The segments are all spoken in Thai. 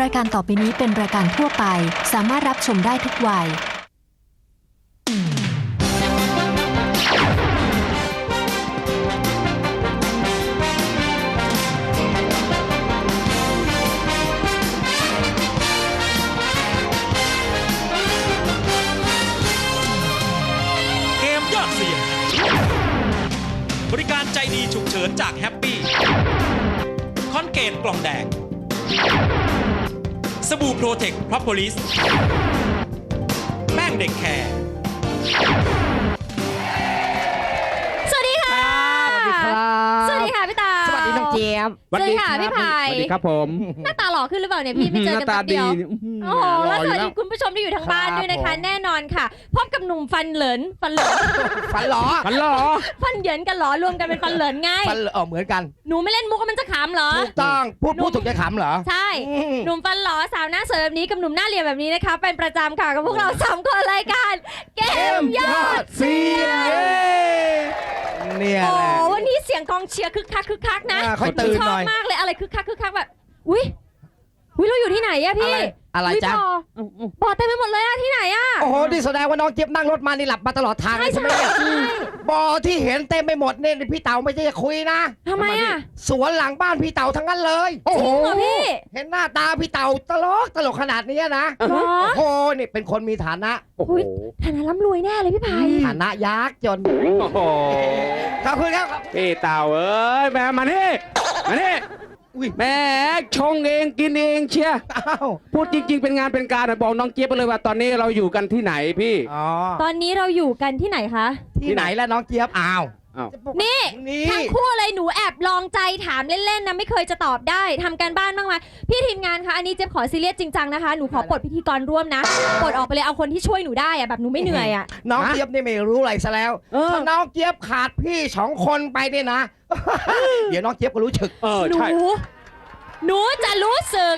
รายการต่อไปนี้เป็นรายการทั่วไป สามารถรับชมได้ทุกวัย เกมยอดเสี่ยง บริการใจดีฉุกเฉินจากแฮปปี้ คอนเกตกล่องแดง สบู่โปรเทคพรอพลิสแป้งเด็กแคร์ เจี๊ยบ สวัสดีค่ะพี่ไผ่ สวัสดีครับผมหน้าตาหล่อขึ้นหรือเปล่าเนี่ยพี่ไม่เจอหกันน้าตาแป๊บเดีดียวนี่อื้อหือโอ้โหหแล้วอสยู่วัสดีคุณผู้ชมที่อยู่ทางบ้านครับด้วยนะคะผม แน่นอนค่ะ พบกับหนุ่มฟันเหลินฟันเหลิน ฟันหลอฟันหล่อฟันเหยินกันเหรอรวมกันเป็นฟันเหลินไงฟันหลอเหมือนกันหนูไม่เล่นมุกมันจะขำเหรอ ถูกต้องพูดหนุ่มพูดถูกใจขำเหรอใช่ อืมหนุ่มฟันหล่อสาวหน้าสวยแบบนี้กับหนุ่มหน้าเหลี่ยมแบบนี้นะคะ เป็นประจำค่ะกับพวกเราสามคนรายการเกมยอดเสียงเย้เนี่ยโอ้แหละวันนี้เสียงกองเชียร์คึกคักคึกคักนะ อ่าค่อยตื่นชอหน่บอย มากเลยอะไรคึกคักคึกคักแบบ อุ้ย อุ้ยเราอยู่ที่ไหนอะพี่อะไรอุ๊ยจ๊ะบ่อบ่อเต็มไปหมดเลยอะที่ไหนอะโอ้โหนี่แสดงว่าน้องเจี๊ยบนั่งรถมานี่หลับมาตลอดทางเลยใช่ไหมเนี่ยบอที่เห็นเต็มไปหมดเนี่ยพี่เต๋าไม่ใช่จะคุยนะ ทำไมอะสวนหลังบ้านพี่เต๋าทั้งนั้นเลย โอ้จโห ริงเหรอพี่เห็นหน้าตาพี่เต๋าตลกตลกขนาดเนี้ยนะ เหรอ โอ้โหนี่เป็นคนมีฐานะ โอ้โหอุ๊ยฐานะร่ำรวยแน่เลยพี่ไผ่ฐานะยักษ์จน โอ้โห ขอบคุณครับ พี่เต่าเอ้ยแม่มานี่มานี่ อุ้ยแม่ชงเองกินเองเชียร์อ้าวพูดจริง ๆ เป็นงานเป็นการอะบอกน้องเจี๊ยบไปเลยว่าตอนนี้เราอยู่กันที่ไหนพี่ อ๋อตอนนี้เราอยู่กันที่ไหนคะ ที่ไหนแล้วน้องเจี๊ยบอ้าว อ้าวนี่นี่ ทั้งคู่เลยหนูแอบลองใจถามเล่นๆนะไม่เคยจะตอบได้ทำการบ้านบ้างไหมพี่ทีมงานคะอันนี้เจ๊บขอซีเรียสจริงจังนะคะหนูขอปลดพิธีกรร่วมนะปลดออกไปเลยเอาคนที่ช่วยหนูได้อะแบบหนูไม่เหนื่อยอะ น้องเจี๊ยบนี่ไม่รู้อะไรซะแล้วเออ ถ้าน้องเจี๊ยบขาดพี่สองคนไปเนี่ยนะ เดี๋ยวน้องเจี๊ยบก็รู้สึก เออหนูใช่ หนูจะรู้สึก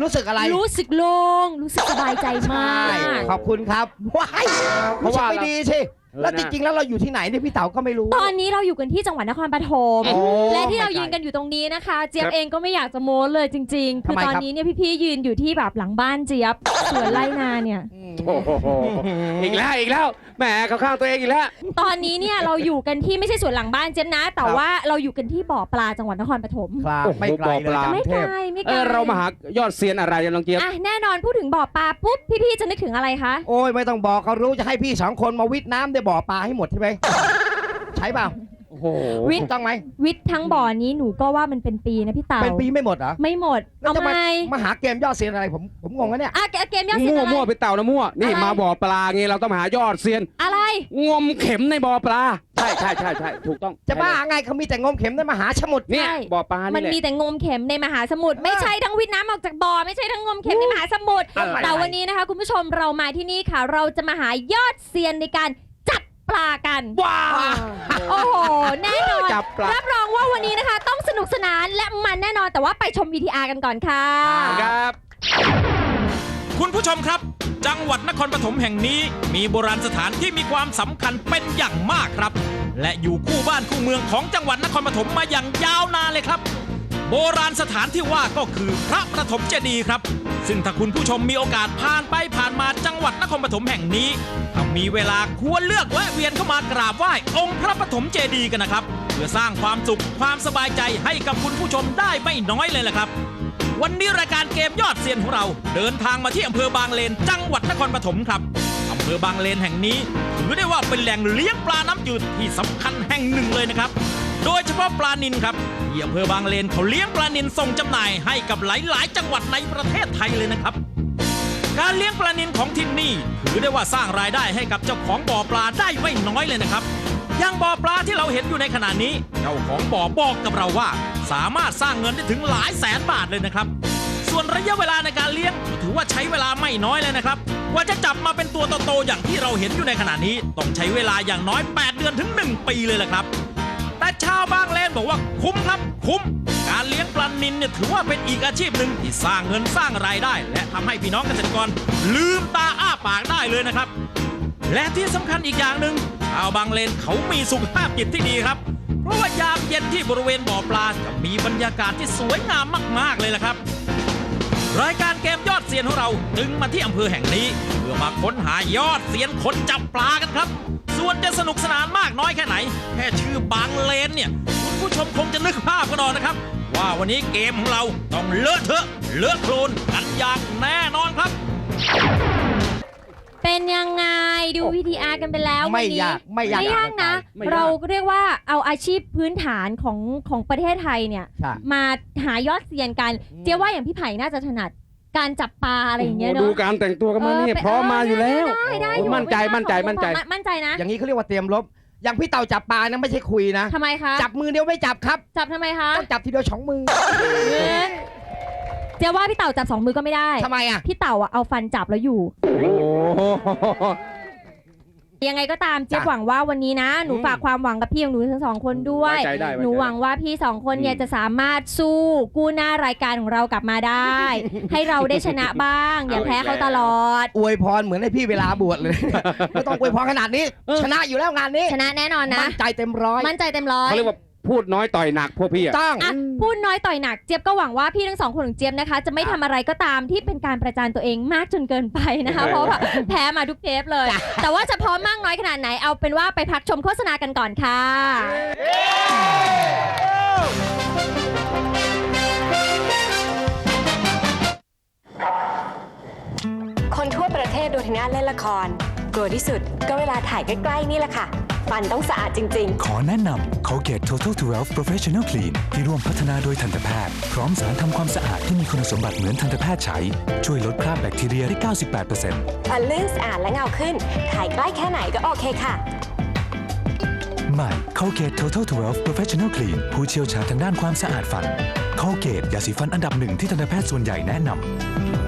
รู้สึกอะไรรู้สึกโล่งรู้สึกสบายใจมากใช่ขอบคุณครับว้ายเพรู้ราะสึกว่าไม่ดีสิเออ แล้วนะจริงๆ แล้วเราอยู่ที่ไหนเนี่ยพี่เต๋าก็ไม่รู้ ตอนนี้เราอยู่กันที่จังหวัดนครปฐมโอ้และที่เรายืนไม่ไกลกันอยู่ตรงนี้นะคะ เจี๊ยบครับเองก็ไม่อยากจะโม้เลยจริงๆ คือทำไมตอนครับนี้เนี่ยพี่ๆยืนอยู่ที่แบบหลังบ้านเจี๊ยบสวนไร่นาเนี่ย โอ้โหอีกแล้วอีกแล้วแหมเข้าข้างตัวเองอีกแล้ว ตอนนี้เนี่ยเราอยู่กันที่ไม่ใช่สวนหลังบ้านเจี๊ยบนะ แต่ว่าเราอยู่กันที่บ่อปลาจังหวัดนครปฐมครับโอ้โหไม่ไกลเลยบอกปลาจากกไม่รุงเทไกลพไม่ไกเอลอเรามาหายอดเซียนอะไรอะน้องเจี๊ยบอะแน่นอนพูดถึงบ่อปลาปุ๊บพี่ๆจะนึกถึงอะไรคะโอ้ยไม่ต้องบอกเขารู้จะให้พี่สองคนมาวิทย์น้ำในบ่อปลาให้หมดใช่ไหมใช่เปล่าโอ้โหวิทย์ ถูกต้องไหมวิทย์ทั้งบ่อนี้หนูก็ว่ามันเป็นปีนะพี่เตาเป็นปีไม่หมดเหรอ ไม่หมด แล้วเอาจะ ไหมมามาหาเกมยอดเซียนอะไรผมผมงงนะเนี่ยอะเกเกมยอดเสียมั่วอะไร มั่วไปเต่านะมั่วนี่อะไร มาบ่อปลาไงเราต้องมาหายอดเซียน อะไร งมเข็มในบ่อปลาใช่ใช่ใช่ใช่ถูกต้องจะบ้าไงเขามีแต่งมเข็มในมหาสมุทรเนี่ยใช่ บ่อปลามันี่นแหละ มีแต่งมเข็มในมหาสมุทรไม่ใช่ทั้งวิทย์น้ำออกจากบ่อไม่ใช่ทั้งงมเข็มในมหาสมุทร อะไร แต่วันนี้นะคะ คุณผู้ชมเรามาที่นี่ค่ะ เราจะมาหายอดเซียนในการจับ ปลากัน ว้าว โอ้โห แน่นอน จับปลารับรองว่าวันนี้นะคะ ต้องสนุกสนานและมันแน่นอนแต่ว่าไปชม VTR กันก่อนค่ะ ครับ คุณผู้ชมครับ จังหวัดนครปฐมแห่งนี้ มีโบราณสถานที่มีความสำคัญเป็นอย่างมากครับ และอยู่คู่บ้านคู่เมืองของจังหวัดนครปฐมมาอย่างยาวนานเลยครับ โบราณสถานที่ว่าก็คือพระประถมเจดีย์ครับ ซึ่งถ้าคุณผู้ชมมีโอกาสผ่านไปผ่านมาจังหวัดนครปฐมแห่งนี้ถ้ามีเวลาควรเลือกแวะเวียนเข้ามากราบไหว้องค์พระปฐมเจดีย์กันนะครับ เพื่อสร้างความสุขความสบายใจให้กับคุณผู้ชมได้ไม่น้อยเลยแหละครับ วันนี้รายการเกมยอดเซียนของเรา เดินทางมาที่อำเภอบางเลน จังหวัดนครปฐมครับอำเภอบางเลนแห่งนี้ถือได้ว่าเป็นแหล่งเลี้ยงปลาน้ำจืดที่สำคัญแห่งหนึ่งเลยนะครับ โดยเฉพาะปลานินครับที่อำเภอบางเลนเขาเลี้ยงปลานินส่งจำหน่ายให้กับหลาย ๆ จังหวัดในประเทศไทยเลยนะครับ การเลี้ยงปลานินของที่นี่ถือได้ว่าสร้างรายได้ให้กับเจ้าของบ่อปลาได้ไม่น้อยเลยนะครับอย่างบ่อปลาที่เราเห็นอยู่ในขณะนี้ เจ้าของบ่อบอกกับเราว่า สามารถสร้างเงินได้ถึงหลายแสนบาทเลยนะครับ ส่วนระยะเวลาในการเลี้ยงถือว่าใช้เวลาไม่น้อยเลยนะครับกว่าจะจับมาเป็นตัวโตๆอย่างที่เราเห็นอยู่ในขณะนี้ ต้องใช้เวลาอย่างน้อย 8 เดือนถึง 1 ปีเลยแหละครับ แต่ชาวบางเลนบอกว่าคุ้มครับคุ้ม การเลี้ยงปลานินเนี่ยถือว่าเป็นอีกอาชีพหนึ่งที่สร้างเงินสร้างรายได้ และทำให้พี่น้องเกษตรกร ลืมตาอ้าปากได้เลยนะครับ และที่สำคัญอีกอย่างหนึ่งชาวบางเลนเขามีสุขภาพจิตที่ดีครับ เพราะว่ายามเย็นที่บริเวณบ่อปลาจะมีบรรยากาศที่สวยงามมาก ๆเลยล่ะครับรายการเกมยอดเซียนของเราจึงมาที่อำเภอแห่งนี้ เพื่อมาค้นหายอดเซียนคนจับปลากันครับ วนจะสนุกสนานมากน้อยแค่ไหน แค่ชื่อบางเลนเนี่ย คุณผู้ชมคงจะนึกภาพกันออกนะครับ ว่าวันนี้เกมของเราต้องเลอะเทอะเลอะโคลนกันอย่างแน่นอนครับ เป็นยังไงดู VTR กันไปแล้วไม่วันนี้ ยากไม่ยากไม่ยากนะ ไม่ยาก เราเรียกว่าเอาอาชีพพื้นฐานของของประเทศไทยเนี่ย ใช่ มาหายอดเซียนกัน อืม เจ๊ว่าอย่างพี่ไผ่น่าจะถนัด การจับปลาอะไรอย่างเงี้ยโอ้โหเนาะ ดูการแต่งตัวกันมานี่เพร้อมมาอยู่แล้วได้ได้โอ้อยู่ มั่นใจไว่ามั่นใจของมั่นใจ มั่นใจนะอย่างนี้เขาเรียกว่าเตรียมรบ อย่างพี่เต่าจับปลานะไม่ใช่คุยนะ ทำไมคะ จับมือเดียวไม่จับครับ จับทำไมคะต้องจับทีเดียวสองมือเอ๊ะเจ๊ว่าพี่เต่าจับสองมือก็ไม่ได้ ทำไมอะ พี่เต่าอะเอาฟันจับแล้วอยู่ โอ้โห ยังไงก็ตามเจ๊จ้ะหวังว่าวันนี้นะ หนูอืมฝากความหวังกับพี่ของหนูทั้งสองคนด้วย ไว้ใจได้ไว้ใจได้หนูหวังว่าพี่สองคนเนี่ยอืมจะสามารถสู้กู้หน้ารายการของเรากลับมาได้ ให้เราได้ชนะบ้าง อย่าแพ้เขาตลอด อวยพรเหมือนให้พี่เวลาบวชเลย ไม่ต้องอวยพรขนาดนี้ ชนะอยู่แล้วงานนี้ชนะแน่นอนนะ มั่นใจเต็มร้อย มั่นใจเต็มร้อย เขาเรียกว่า พูดน้อยต่อยหนักพวกพี่อะ ต้อง อะพูดน้อยต่อยหนักเจี๊ยบก็หวังว่าพี่ทั้งสองคนของเจี๊ยบนะคะ จะไม่ทำอะไรก็ตามที่เป็นการประจานตัวเองมากจนเกินไปนะคะ เพราะแบบแพ้มาทุกเทปเลย แต่ว่าจะพร้อมมากน้อยขนาดไหนเอาเป็นว่าไปพักชมโฆษณากันก่อนค่ะ คนทั่วประเทศดูทีน่าเล่นละคร กลัวที่สุดก็เวลาถ่ายใกล้ ๆ นี่แหละค่ะ ฟันต้องสะอาดจริงๆขอแนะนำ Colgate Total 12 Professional Clean ที่ร่วมพัฒนาโดยทันตแพทย์ พร้อมสารทำความสะอาดที่มีคุณสมบัติเหมือนทันตแพทย์ใช้ ช่วยลดคราบแบคทีเรียได้98%ฟันลื่นสะอาดและเงาขึ้น ถ่ายใกล้แค่ไหนก็โอเคค่ะใหม่ Colgate Total 12 Professional Clean ผู้เชี่ยวชาญทางด้านความสะอาดฟัน Colgate ยาสีฟันอันดับหนึ่งที่ทันตแพทย์ส่วนใหญ่แนะน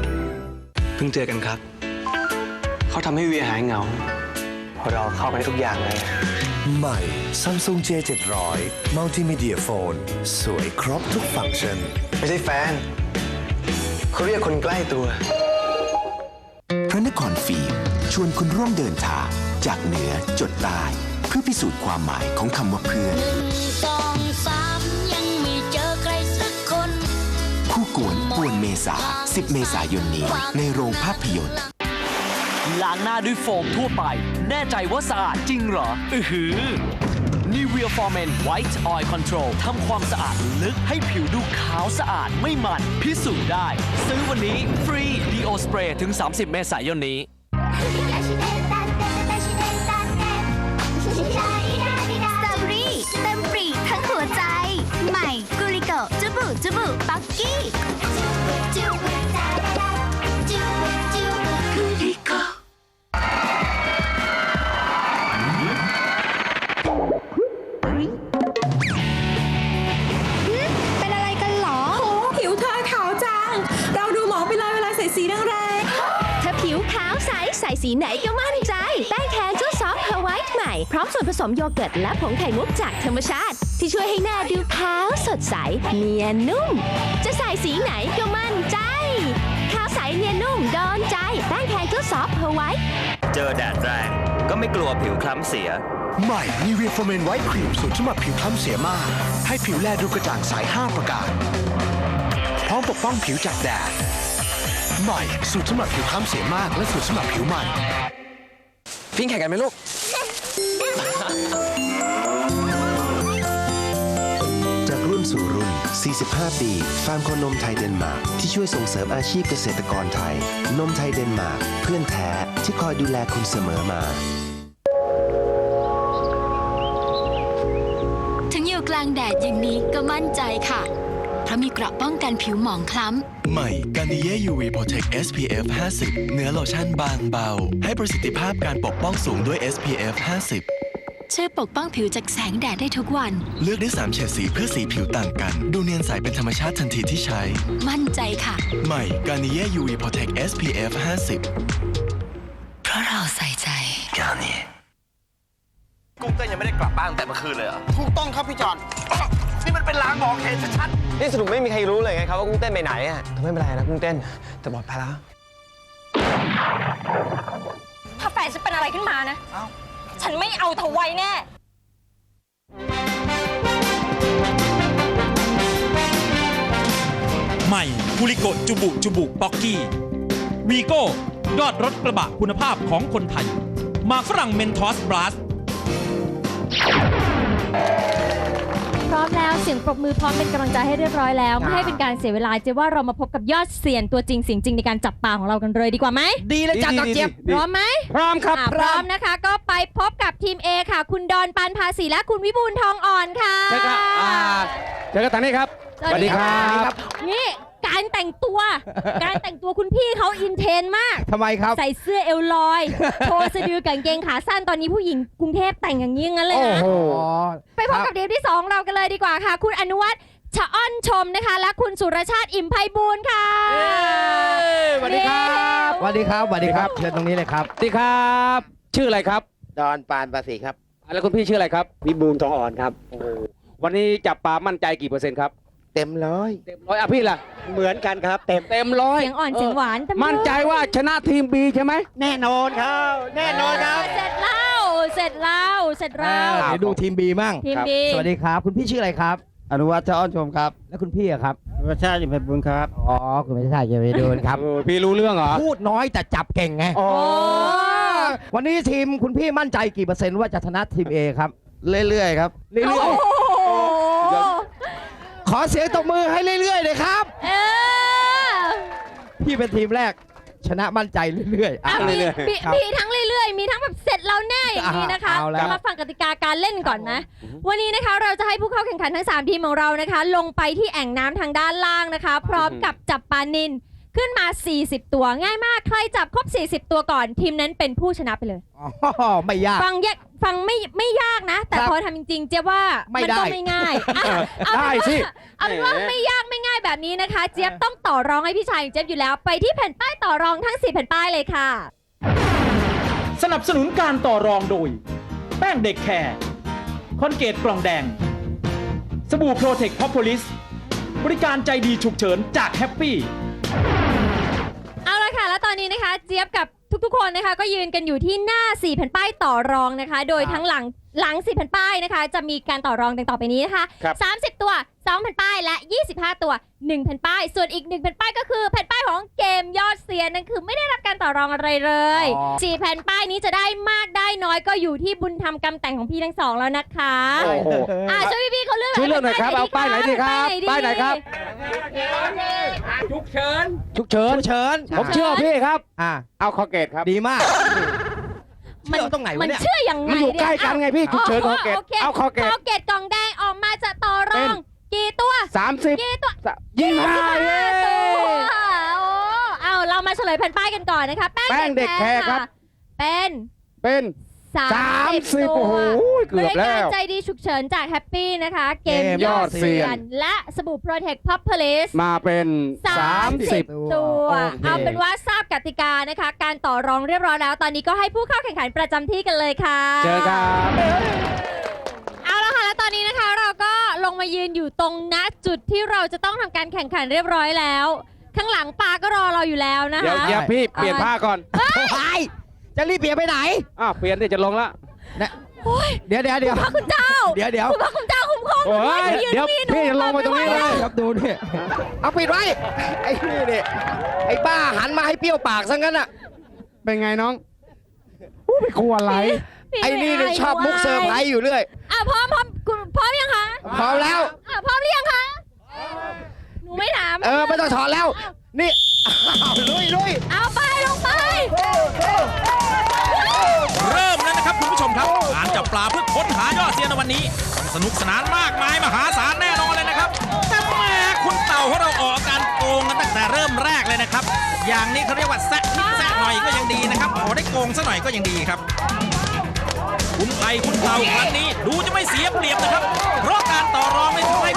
ำ เพิ่งเจอกันครับ เขาทำให้เวียหายเหงา เราเข้ากันได้ทุกอย่างเลย ใหม่ Samsung J 700 Multimedia Phone สวยครบทุกฟังก์ชัน ไม่ใช่แฟนเขาเรียกคนใกล้ตัว พระนครฟิล์มชวนคุณร่วมเดินทางจากเหนือจดใต้เพื่อพิสูจน์ความหมายของคำว่าเพื่อน สองสามยังไม่เจอใครสักคน คู่กวนป่วนเมษา 10 เมษายนนี้ ในโรงภาพยนตร์ ล้างหน้าด้วยโฟมทั่วไป แน่ใจว่าสะอาดจริงเหรอ อือหือ Nivea For Men White Oil Control ทำความสะอาดลึกให้ผิวดูขาวสะอาดไม่มัน พิสูจน์ได้ ซื้อวันนี้ฟรี Deo Spray ถึง 30 เมษายนนี้ สตรอเบอรี่เต็มปรีทั้งหัวใจ ใหม่กุลิโกจุบุจุบุปักกี้จุบ สใส่สีไหนก็มั่นใจ แป้งแคนจูซอฟต์เฮอร์ไวท์ใหม่ พร้อมส่วนผสมโยเกิร์ตและผงไข่มุกจากธรรมชาติ ที่ช่วยให้หน้าดูขาวสดใส เนียนนุ่ม จะใส่สีไหนก็มั่นใจขาวใสเนียนนุ่มโดนใจ แป้งแคนจูซอฟต์เฮอร์ไวท์เจอแดดแรงก็ไม่กลัวผิวคล้ำเสีย ใหม่ Nivea For Men White Cream สูตรสำหรับผิวคล้ำเสียมาก ให้ผิวแลดูกระจ่างใส5ประการ พร้อมปกป้องผิวจากแดด ใหม่สูตรสำหรับผิวคล้ำเสียมากและสูตรสำหรับผิวมันพิงแข่งกันไหมลูก จากรุ่นสู่รุ่น 45 ปี ฟาร์มโคนมไทยเดนมาร์กที่ช่วยส่งเสริมอาชีพเกษตรกรไทย นมไทยเดนมาร์กเพื่อนแท้ที่คอยดูแลคุณเสมอมา ถึงอยู่กลางแดดอย่างนี้ก็มั่นใจค่ะ เพราะมีเกราะป้องกันผิวหมองคล้ำ ใหม่กานิเย่ UV Protect SPF 50 เนื้อโลชั่นบางเบา ให้ประสิทธิภาพการปกป้องสูงด้วย SPF 50 ช่วยปกป้องผิวจากแสงแดดได้ทุกวัน เลือกได้ 3 เฉดสีเพื่อสีผิวต่างกัน ดูเนียนใสเป็นธรรมชาติทันทีที่ใช้ มั่นใจค่ะ ใหม่กานิเย่ UV Protect SPF 50 เพราะเราใส่ใจกานิกุ้งเต้นยังไม่ได้กลับบ้านแต่เมื่อคืนเลยเหรอถูกต้องครับพี่จอนนี่มันเป็นลางบอกเหตุชัดๆนี่สรุปไม่มีใครรู้เลยไงครับว่ากุ้งเต้นไปไหนอะแต่ไม่เป็นไรนะกุ้งเต้นแต่ปลอดภัยแล้ว ถ้าแฟนฉันเป็นอะไรขึ้นมานะฉันไม่เอาเธอไว้แน่ ใหม่กุลิโกจูบุจูบุป๊อกกี้วีโก้ยอดรถกระบะคุณภาพของคนไทยหมากฝรั่งเมนทอสบลัสพ ร้อมแล้วเสียงปรบมือพร้อมเป็นกำลังใจให้เรียบร้อยแล้ว ไม่ให้เป็นการเสียเวลาเจ๊ว่าเรามาพบกับยอดเสียนตัวจริงเสียงจริงในการจับปลาของเรากันเลยดีกว่าไหมดีเลยจ้ะน้องเจี๊ยบพร้อมไหมพร้อมครับอะพร้อมนะคะ ก็ไปพบกับทีม A ค่ะ คุณดอนปานภาษีและคุณวิบูลย์ทองอ่อนค่ะ เจอกันอ่าเจอกันทางนี้ครับ สวัสดีครับบนี่ การแต่งตัว การแต่งตัวคุณพี่เขาอินเทรนด์มาก ทำไมครับ ใส่เสื้อเอวลอย โชว์สะดือกับกางเกงขาสั้นตอนนี้ผู้หญิงกรุงเทพแต่งอย่างนี้งั้นเลยโอ้นะโห ไปพบกับเดฟที่2เรากันเลยดีกว่าค่ะ คุณอนุวัฒน์ชะอ้อนชมนะคะ และคุณสุรชาติอิ่มไพบูลย์ค่ะ สวัสดีครับสวัสดีครับสวัสดีครับ เชิญตรงนี้เลยครับ สวัสดีครับ ชื่ออะไรครับดอนปานภาษีครับ แล้วคุณพี่ชื่ออะไรครับ วิบูลย์ทองอ่อนครับ วันนี้จับปลามั่นใจกี่เปอร์เซ็นต์ครับ เต็มร้อยเต็มร้อยอะพี่ล่ะ เหมือนกันครับ เต็มเต็มร้อยเสียงอ่อนเสียงหวานแต่ไมั่นใจว่าชนะทีมบีใช่ไหม แน่นอนครับ แน่นอนครับ เสร็จแล้วเสร็จแล้วเสร็จแล้วเดี๋ยวดูทีมบีมั่งทีมบีสวัสดีครับ คุณพี่ชื่ออะไรครับ อนุวัฒน์อ้อนชมครับ แล้วคุณพี่อะครับรสชาติเป็นบุญครับอ๋อคุณไม่ใช่จะไปดูครับเออพี่รู้เรื่องเหรอพูดน้อยแต่จับเก่งไงอ๋อวันนี้ทีมคุณพี่มั่นใจกี่เปอร์เซ็นต์ว่าจะชนะทีม A ครับเรื่อยๆครับเรื่โอ้อยโหๆ ขอเสียงตบมือให้เรื่อยๆเลยครับ เออพี่เป็นทีมแรก ชนะมั่นใจเรื่อยๆอะ อะมีเรื่อยมีๆครับมีทั้งเรื่อยๆ มีทั้งแบบเสร็จแล้วแน่อย่างนี้นะคะอะเอาแล้ว มาฟังกติกาการเล่นก่อนนะ วันนี้นะคะเราจะให้ผู้เข้าแข่งขันทั้ง 3 ทีมของเรานะคะ ลงไปที่แอ่งน้ำทางด้านล่างนะคะ พร้อมกับจับปลานิน ขึ้นมา 40 ตัวง่ายมากใครจับครบ 40 ตัวก่อน ทีมนั้นเป็นผู้ชนะไปเลย อ๋อไม่ยาก ฟังยากฟังไม่ไม่ยากนะ แต่ครับพอทำจริงๆ เจ๊ยบว่าไม่มันได้ก็ไม่ง่ายอะเอาเป็นได้สิ ว่าเอาเป็นว่าไม่ยากไม่ง่ายแบบนี้นะคะ เจี๊ยบต้องต่อรองให้พี่ชายของเจี๊ยบอยู่แล้ว ไปที่แผ่นป้ายต่อรองทั้ง 4 แผ่นป้ายเลยค่ะ สนับสนุนการต่อรองโดย แป้งเด็กแคร์คอนเกตกล่องแดง สบู่โปรเทคพอพลิส บริการใจดีฉุกเฉินจากแฮปปี้ ตอนนี้นะคะ เจี๊ยบกับทุกๆคนนะคะ ก็ยืนกันอยู่ที่หน้า4แผ่นป้ายต่อรองนะคะ โดยทั้งหลังหลัง4แผ่นป้ายนะคะ จะมีการต่อรองดังต่อไปนี้นะคะครับ30ตัว2แผ่นป้ายและ 25 ตัว1แผ่นป้าย ส่วนอีก1แผ่นป้ายก็คือแผ่นป้ายของเกมยอดเซียนนั่นคือไม่ได้รับการต่อรองอะไรเลยอ๋อ4แผ่นป้ายนี้จะได้มากได้น้อยก็อยู่ที่บุญธรรมกรรมแต่งของพี่ทั้งสองแล้วนะคะ โอ้โห อะช่วยพี่ๆเขาเลือกช่วยเลือกหน่อยครับเอาป้ายไหนดีครับป้ายไหนครับ ฉุกเฉินฉุกเฉินผมเชื่อพี่ครับ อ่าเอาคอเกตครับ ดีมากมันเชื่อตรงไหนวะเนี่ยเชื่อยังไงมันอยู่ใกล้กันไงพี่ฉุกเฉินคอเกตเอาคอเกตคอเกตกล่องแดงออกมาจะต่อรองกี่ตัวสามสิบกี่ตัวยี่สิบห้าเย้ตัวโอ้เอาเรามาเฉลยแผ่นป้ายกันก่อนนะคะ แป้งเด็กแคร์ครับ เป็นเป็น สาสามมสิบตัโอ้วโหเกือบบริแล้การวใจดีฉุกเฉินจากแฮปปี้นะคะ เกมเกมยยออดดเซีเซียยน น และสบู่ Protect Pop Police มาเป็น สามสิบ 30 ตัว โอเค เอาเป็นว่าทราบกติกานะคะ การต่อรองเรียบร้อยแล้ว ตอนนี้ก็ให้ผู้เข้าแข่งขันประจำที่กันเลยค่ะ เจอครับเอาละค่ะ แล้วตอนนี้นะคะเราก็ลงมายืนอยู่ตรงณจุดที่เราจะต้องทำการแข่งขันเรียบร้อยแล้ว ข้างหลังปาก็รอเราอยู่แล้วนะเดี๋ยวคะ เดี๋ยวพี่เปลี่ยนผ้าก่อน ไป จะรีบเปลี่ยนไปไหนอ้าวเปลี่ยนที่จะลงละเดี๋ยวเดี๋ยวเดี๋ยว พระคุณเจ้าเดี๋ยวเดี๋ยว คุณพระคุณเจ้าคุ้มครองหนูโอ้ด้วยยยืนเดี๋ยวนี่หนูพี่จะลงมาตรงนี้ไม่เลไหวยครับดูนี่เอาปิดไว้ ไอ้นี่เนี่ยไอ้บ้าหันมาให้เปรี้ยวปากซะงั้นอะ เป็นไงน้องอู้ไม่กลัวอะไร พี่ไอ้นี่เนี่ยชอบมุกเซอร์ไพรส์อยู่เรื่อย อะพร้อมพร้อมคุณพร้อมยังคะพร้อมแล้ว อะพร้อมหรือยังคะหนูไม่ถาม เออไม่ต้องถอดแล้ว นี่อ้าวลุยลุยเอาไปลงไป เริ่มแล้วนะครับคุณผู้ชมครับการจับปลาเพื่อค้นหายอดเซียนในวันนี้ต้องสนุกสนานมากมายมหาศาลแน่นอนเลยนะครับ แต่แหม่คุณเต่าของเราออกอาการโกงกันตั้งแต่เริ่มแรกเลยนะครับ อย่างนี้เขาเรียกว่าแซะนิดแซะหน่อยก็ยังดีนะครับขอได้โกงซะหน่อยก็ยังดีครับ คุณไผ่คุณเต่าครั้งนี้ ดูจะไม่เสียเปรียบนะครับ เพราะการต่อรองในทำให้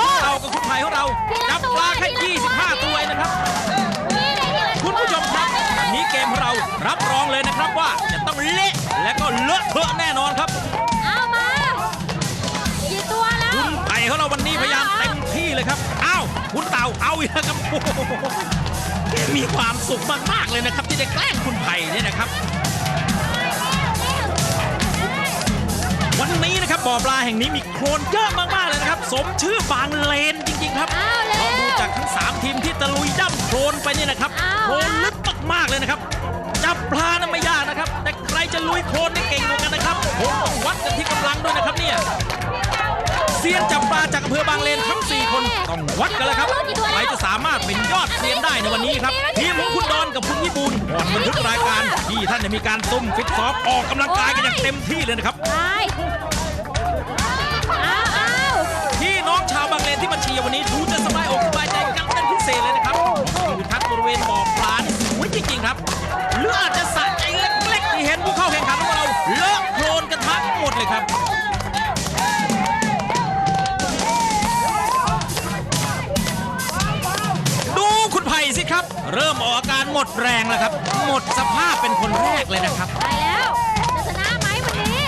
อาอีกแล้วครับโอ้โหมีความสุขมากๆเลยนะครับ ที่ได้แกล้งคุณไผ่เนี่ยนะครับ วันนี้นะครับบ่อปลาแห่งนี้มีโคลนเยอะมากๆเลยนะครับ สมชื่อบางเลนจริง ๆ ครับเอาเร็วลองดูจากทั้งสามทีมที่ตะลุยย่ำโคลนไปเนี่ยนะครับอ้าว โคลนลึกมากๆเลยนะครับจับปลานั้นไม่ยากนะครับ แต่ใครจะลุยโคลนได้เก่งกว่ากันนะครับคงต้องวัดกันที่กำลังด้วยนะครับเนี่ย เซียนจับปลาจากอำเภอบางเลนทั้ง 4 คนต้องวัดกันแล้วครับใครจะสามารถเป็นยอดเซียนได้ในวันนี้ครับทีมของคุณดอนกับคุณญี่ปุ่นก่อนบันทึกรายการที่ท่านจะมีการซุ่มฟิตซ้อมออกกำลังกายกันอย่างเต็มที่เลยนะครับ เริ่มออกอาการหมดแรงแล้วครับ หมดสภาพเป็นคนแรกเลยนะครับ ไปแล้ว จะชนะไหมวันนี้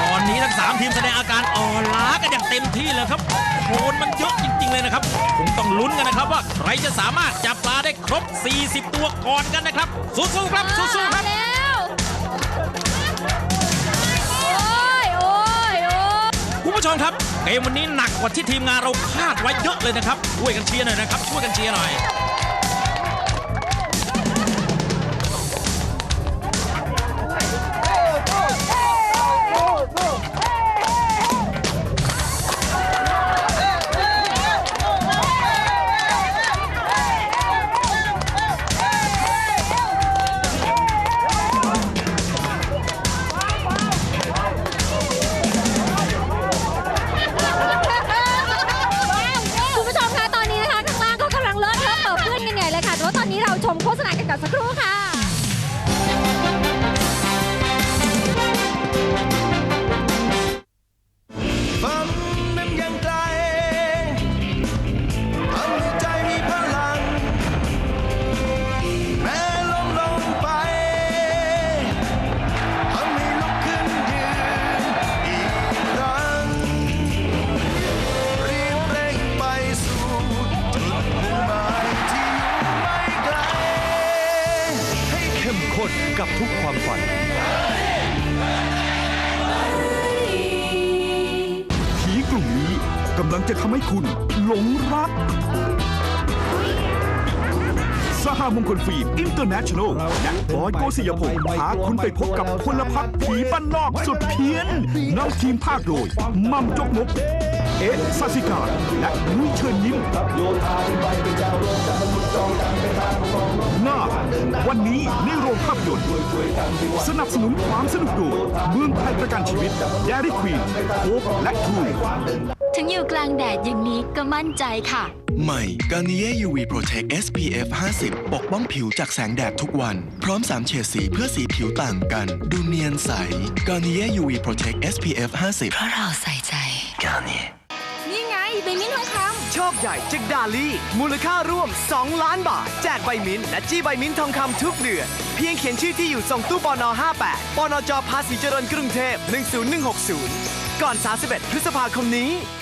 ตอนนี้ทั้งสามทีมแสดงอาการอ่อนล้ากันอย่างเต็มที่เลยครับโคลนมันเยอะจริง ๆเลยนะครับ คงต้องลุ้นกันนะครับว่าใครจะสามารถจับปลาได้ครบ 40 ตัวก่อนกันนะครับ สู้ๆครับ สู้ๆครับ มาแล้วโอ้ยโอ้ยโอ้ย คุณผู้ชมครับ เกมวันนี้หนักกว่าที่ทีมงานเราคาดไว้เยอะเลยนะครับช่วยกันเชียร์หน่อยนะครับช่วยกันเชียร์หน่อย จะทำให้คุณหลงรักสหมงคลฟิล์มอินเตอร์เนชั่นแนลและบอยโกศิยพงศ์พาคุณไปพบกับพลพักผีบ้านนอกสุดเพี้ยนนำทีมภาคโดยมัมจกมก เอ๊ะสัสิการและนุ้ยเชิญยิ้มหน้าวันนี้ในโรงภาพยนตร์ สนับสนุนความสนุกโดยเมืองไทยประกันชีวิตแยรี่ควีนโคกและทู ถึงอยู่กลางแดดอย่างนี้ก็มั่นใจค่ะ ใหม่ Garnier UV Protect SPF 50 ปกป้องผิวจากแสงแดดทุกวัน พร้อม 3 เฉดสีเพื่อสีผิวต่างกัน ดูเนียนใส Garnier UV Protect SPF 50 เพราะเราใส่ใจ Garnier นี่ไงใบมิ้นทองคำโชคใหญ่จากดาลี่ มูลค่าร่วม 2 ล้านบาท แจกใบมิ้นท์และจี้ใบมิ้นท์ทองคำทุกเดือน เพียงเขียนชื่อที่อยู่ส่งตู้ปอนอ58ปอนอจอภาษีเจริญกรุงเทพ 10160 ก่อน 31 พฤษภาคมนี้ส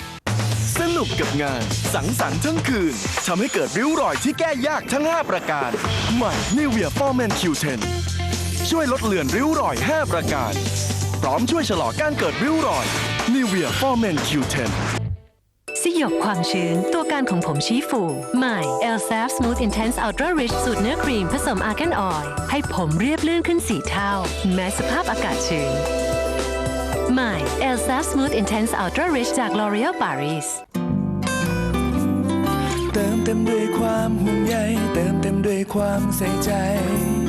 นุกกับงาน สังสรรค์ทั้งคืนทำให้เกิดริ้วรอยที่แก้ยากทั้ง 5 ประการ ใหม่ Nivea Foreman Q10 ช่วยลดเลือนริ้วรอย 5 ประการ พร้อมช่วยชะลอการเกิดริ้วรอย Nivea Foreman Q10 สยบความชื้น ตัวการของผมชี้ฟูใหม่ e l s a f Smooth Intense Ultra Rich สูตรเนื้อครีมผสมอาร์แกนออยล์ให้ผมเรียบลื่นขึ้นสีเท่า แม้สภาพอากาศชื้นใหม่ e l s a f Smooth Intense Ultra Rich จาก L'Oreal Paris ติมเต็มด้วยความห่วงใยเติมเต็มด้วยความใส่ใจ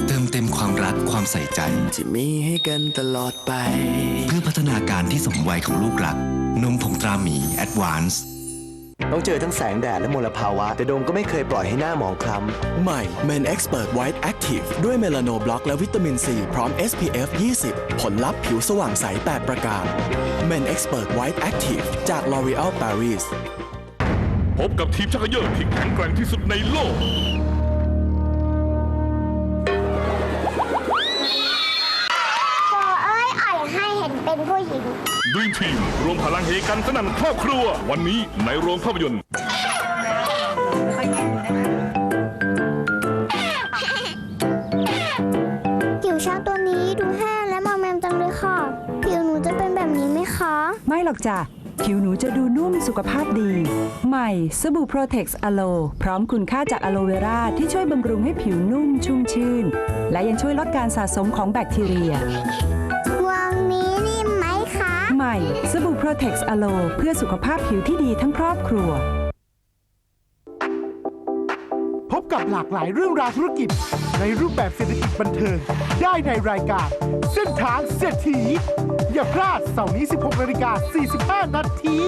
เติมเต็มความรักความใส่ใจ ที่มีให้กันตลอดไป เพื่อพัฒนาการที่สมวัยของลูกรัก นมผงตราหมี Advance ต้องเจอทั้งแสงแดดและมลภาวะ แต่โดมก็ไม่เคยปล่อยให้หน้าหมองคล้ำ ใหม่ Men Expert White Active ด้วยเมลาโนบล็อกและวิตามินซีพร้อม SPF 20 ผลลัพธ์ผิวสว่างใส 8 ประการ Men Expert White Active จาก L'Oreal Paris พบกับทีมชักเขยอที่แข็งแกร่งที่สุดในโลกโเอ้ยอ่อยให้เห็นเป็นผู้หญิง Dream Team รวมพลังเฮกันสนั่นครอบครัว วันนี้ในโรงภาพยนตร์ ผิวช้างตัวนี้ดูแห้งและมอมแมมจังเลยค่ะ ผิวหนูจะเป็นแบบนี้ไหมคะ ไม่หรอกจ้ะ ผิวหนูจะดูนุ่มสุขภาพดี ใหม่สบู่ Protex Aloe พร้อมคุณค่าจากอะโลเวราที่ช่วยบำรุงให้ผิวนุ่มชุ่มชื่น และยังช่วยลดการสะสมของแบคทีเรียวงนี้นิ่มไหมคะ ใหม่สบู่ Protex Aloe เพื่อสุขภาพผิวที่ดีทั้งครอบครัว กับหลากหลายเรื่องราวธุรกิจ ในรูปแบบเศรษฐกิจบันเทิง ได้ในรายการ เส้นทางเศรษฐี อย่าพลาดเสาร์นี้ 16นาฬิกา45นาที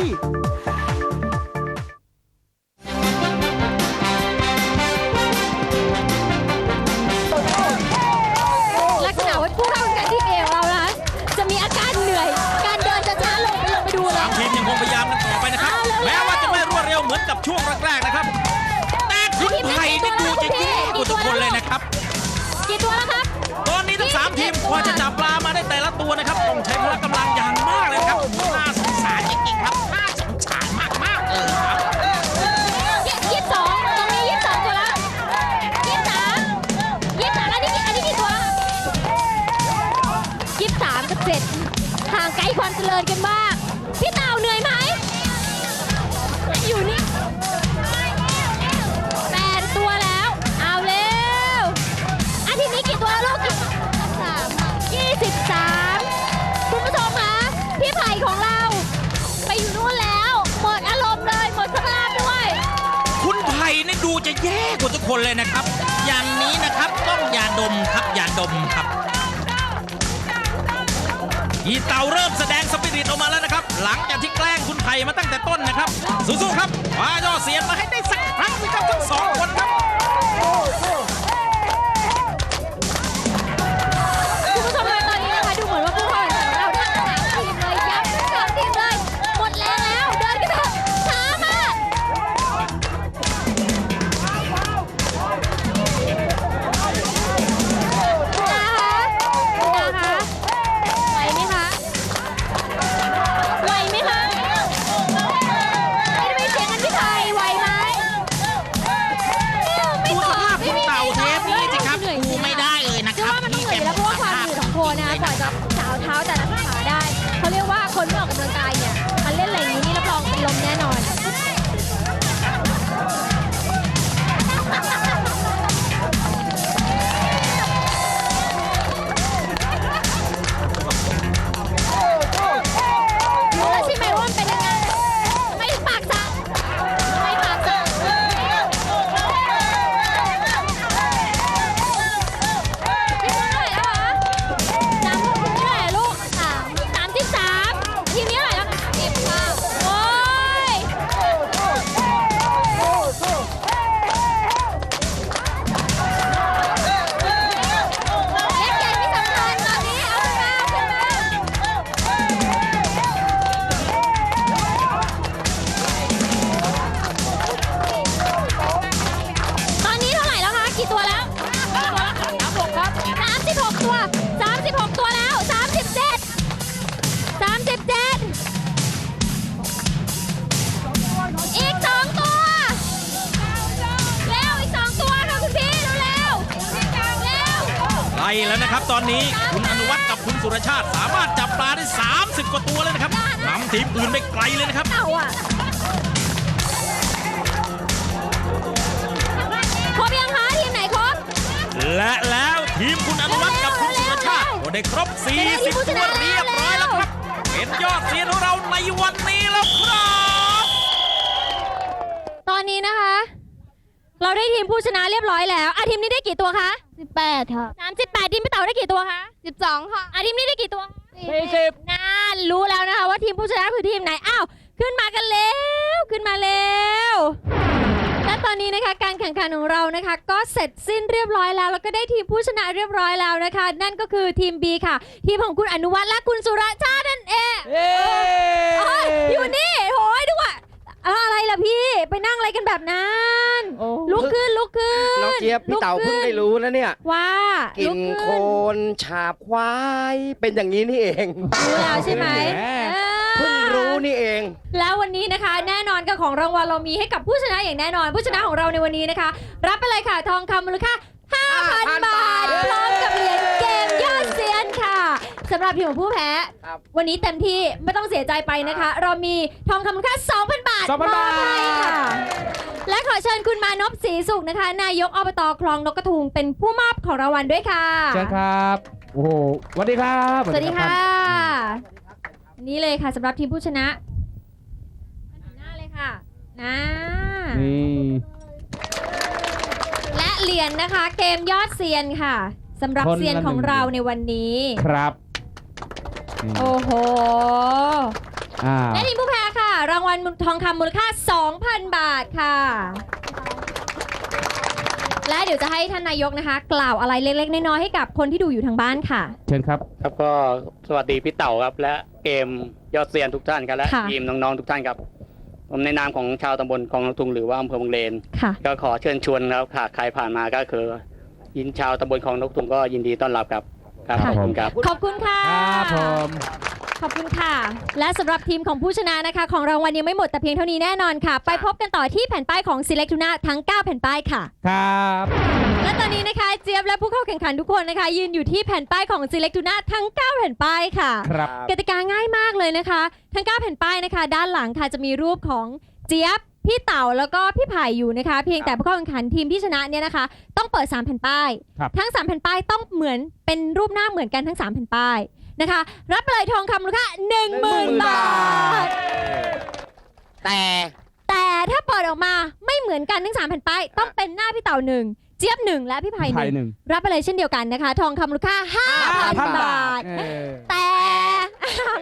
สาม คนเลยนะครับ อย่างนี้นะครับต้องยาดมครับยาดมครับอีเต่าเริ่มแสดงสปิริตออกมาแล้วนะครับ หลังจากที่แกล้งคุณไผ่มาตั้งแต่ต้นนะครับสู้ๆครับว้ายอดเสียงมาให้ ครับตอนนี้คุณอนุวัฒน์กับคุณสุรชาติสามารถจับปลาได้ 30 กว่าตัวเลยนะครับนำทีมอื่นไปไกลเลยนะครับ เต่าอะครบยังคะทีมไหนครบ และแล้วทีมคุณอนุวัฒน์กับคุณสุรชาติก็ได้ครบ 40 ตัวเรียบร้อยแล้วครับ เป็นยอดเสียงของเราในวันนี้แล้วครับ ตอนนี้นะคะ เราได้ทีมผู้ชนะเรียบร้อยแล้วอะทีมนี้ได้กี่ตัวคะ 18 ค่ะ 38 ทีมพี่เต๋าได้กี่ตัวคะ12ค่ะอะทีมนี้ได้กี่ตัว40น่ารู้แล้วนะคะว่าทีมผู้ชนะคือทีมไหน อ้าว ขึ้นมากันแล้วขึ้นมาแล้วและตอนนี้นะคะการแข่งขันของเรานะคะ ก็เสร็จสิ้นเรียบร้อยแล้ว แล้วก็ได้ทีมผู้ชนะเรียบร้อยแล้วนะคะ นั่นก็คือทีม B ค่ะ ทีมของคุณอนุวัฒน์และคุณสุรชาตินั่นเองเอ้ยอยู่นี่โหยดูอะ เอาอะไรล่ะพี่ ไปนั่งอะไรกันแบบนั้นลุกขึ้นลุกขึ้นน้องเจี๊ยบพี่เต่าลุกเพิ่งขึ้นได้รู้นะเนี่ยว่ากิลุนขึ้โคนฉาบควายเป็นอย่างนี้นี่เองรู้แล้วใช่ไหมเพิ่งรู้นี่เอง แล้ววันนี้นะคะ แน่นอนกับของรางวัลเรามีให้กับผู้ชนะอย่างแน่นอน ผู้ชนะของเราในวันนี้นะคะ รับไปเลยค่ะทองคำมูลค่า5,000 บาทพร้อมกับเหรียญเกมยอดเซียนค่ะ สำหรับทีมของผู้แพ้วันนี้เต็มที่ไม่ต้องเสียใจไปนะคะ เรามีทองคำมูลค่า 2,000 บาท2,000มอบให้ค่ะ และขอเชิญคุณมานพศรีสุขนะคะ นายกอบตคลองนกกระทุงเป็นผู้มอบของรางวัลด้วยค่ะ เชิญครับ โอ้โหสวัสดีครับสวัสดีรัค่ะบนี่เลยค่ะสำหรับทีมผู้ชนะหันหน้าเลยค่ะนะนี่และเหรียญนะคะ เกมยอดเซียนค่ะสำหรับคนละเซียนของหนึ่งเราในวันนี้ ครับนี่ โอ้โห อ่าและทีมผู้แพ้ค่ะ รางวัลทองคำมูลค่า 2,000 บาทค่ะ และเดี๋ยวจะให้ท่านนายกนะคะ กล่าวอะไรเล็กๆ น้อยๆให้กับคนที่ดูอยู่ทางบ้านค่ะ เชิญครับ ครับก็สวัสดีพี่เต่าครับ และเกมยอดเซียนทุกท่านครับและค่ะ ทีมน้องๆทุกท่านครับ ผมในนามของชาวตำบลคลองนกทุงหรือว่าอำเภอบางเลน ค่ะ ก็ขอเชิญชวนนะครับหากใครผ่านมาก็คือยินชาวตำบลคลองนกทุงก็ยินดีต้อนรับครับ ครับขอบคุณครับ ขอบคุณค่ะ ครับผม ขอบคุณค่ะ และสำหรับทีมของผู้ชนะนะคะ ของรางวัลยังไม่หมดแต่เพียงเท่านี้แน่นอนค่ะ ไปพบกันต่อที่แผ่นป้ายของ Select Tuna ทั้ง 9 แผ่นป้ายค่ะ ครับ และตอนนี้นะคะเจี๊ยบและผู้เข้าแข่งขันทุกคนนะคะ ยืนอยู่ที่แผ่นป้ายของ Select Tuna ทั้ง 9 แผ่นป้ายค่ะ ครับ กติกาง่ายมากเลยนะคะ ทั้ง 9 แผ่นป้ายนะคะ ด้านหลังค่ะจะมีรูปของเจี๊ยบ พี่เต่าแล้วก็พี่ไผ่อยู่นะคะ เพียงแต่ผู้เข้าแข่งขันทีมที่ชนะเนี่ยนะคะ ต้องเปิด3แผ่นป้าย ครับ ทั้ง3แผ่นป้ายต้องเหมือนเป็นรูปหน้าเหมือนกันทั้ง3แผ่นป้ายนะคะ รับไปเลยทองคำมูลค่า10,000 บาท แต่แต่ถ้าเปิดออกมาไม่เหมือนกันทั้ง3แผ่นป้าย ต้องเป็นหน้าพี่เต่าหนึ่ง เจี๊ยบหนึ่งและพี่ไผ่หไผ่หนึ่นึ่งงรับไปเลยเช่นเดียวกันนะคะ ทองคำมูลค่า 5,000 บาท เออแต่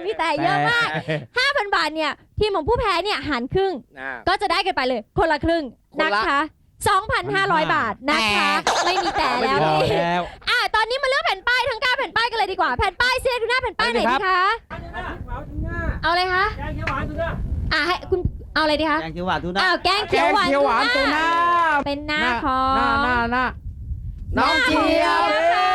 มีแต่เยอะมาก 5,000 บาทเนี่ยทีมของผู้แพ้เนี่ยหารครึ่งก็จะได้กันไปเลย คนละครึ่งคนนะละ คะ 2,500 บาทนะคะ ไม่มีแต่แล้วพอนี่แล้ว อะตอนนี้มาเลือกแผ่นป้ายทั้ง9แผ่นป้ายกันเลยดีกว่าแผ่นป้ายเซียดูหน้าแผ่นป้ายไหนดีคะเอาเลยคะอะให้คุณ เอาอะไรดีคะแกงเขียวหวานทูน่าอ้าวแกงเขียวหวานแกงเขียวหวานตูน่าเป็นหน้าหน้าของหน้าหน้าหน้าน้องเจี๊ยบค่ะ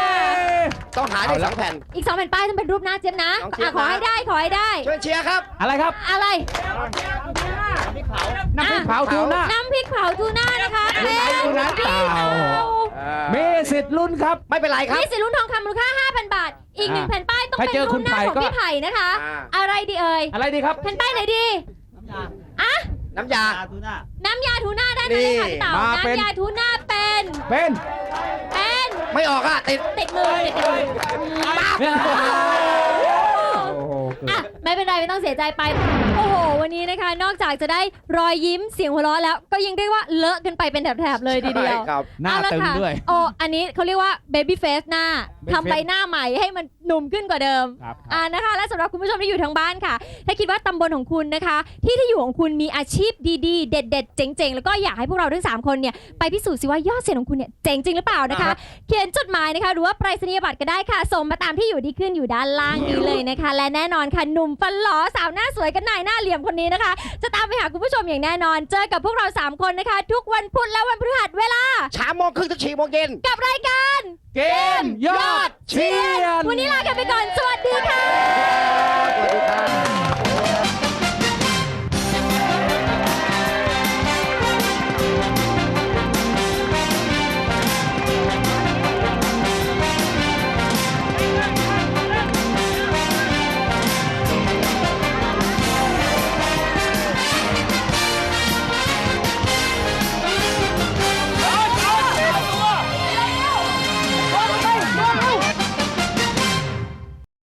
ต้องหาได้สองแผ่น อีกสองแผ่นป้ายต้องเป็นรูปหน้าเจี๊ยบนะน้องเจี๊ยบอะขอให้นะ ได้ขอให้ได้ช่วยเชียร์ครับ อะไรครับอะไร น้ำพริกเผาทูน่า น้ำพริกเผาทูน่านะคะเป็นทูน่าเต่ามีสิทธิ์ลุ้นครับ ไม่เป็นไรครับมีสิทธิ์ลุ้นทองคำมูลค่า 5,000 บาท อีกหนึ่งอ่าแผ่นป้ายต้องถ้าเป็นเจอรูคุปณหน้าไผ่ของก็ พี่ไผ่นะคะ อ่า อะไรดีเอ่ยอะไรดีครับ แผ่นป้ายไหนดีอะ น้ำยา ทูน่าน้ำยาทูน่าได้ไหมเลยค่ะพี่เต๋ามาเป็น น้ำยาทูน่าเป็นเป็นเป็นไม่ออกอะติดติดมือติดมือโอ้โหเกิดอะไม่เป็นไรไม่ต้องเสียใจไป โอ้โห วันนี้นะคะ นอกจากจะได้รอยยิ้มเสียงหัวเราะแล้ว ก็ยังเรียกว่าเลอะกันไปเป็นแถบๆเลยทีเดียว ใช่ครับ หน้าเอละตึงค่ะด้วย โอ้อันนี้เขาเรียกว่า baby face หน้า Baby ทำใบหน้าใหม่ให้มันหนุ่มขึ้นกว่าเดิมครับ อ่านะคะ และสำหรับคุณผู้ชมที่อยู่ทางบ้านค่ะ ถ้าคิดว่าตำบลของคุณนะคะ ที่ที่อยู่ของคุณมีอาชีพดีๆ เด็ด ๆ เจ๋ง ๆ แล้วก็อยากให้พวกเราทั้ง 3 คนเนี่ย ไปพิสูจน์สิว่ายอดเสียงของคุณเนี่ย เจ๋งจริงหรือเปล่านะคะ เขียนจดหมายนะคะ หรือว่าไปรษณียบัตรก็ได้ค่ะ ส่งมาตามที่อยู่ที่ขึ้นอยู่ด้านล่างนี้เลยนะคะ และแน่นอนค่ะ หนุ่มฟันหล่อสาวหน้าสวยกันนายหน้าเหลี่ยมคนนี้นะคะ จะตามไปหาคุณผู้ชมอย่างแน่นอน เจอกับพวกเรา 3 คนนะคะ ทุกวันพุธและวันพฤหัสเวลา สามโมงครึ่งถึงสี่โมงเย็น กับรายการเกมยอดเชียน วันนี้ลากันไปก่อน สวัสดีค่ะ สวัสดีครับ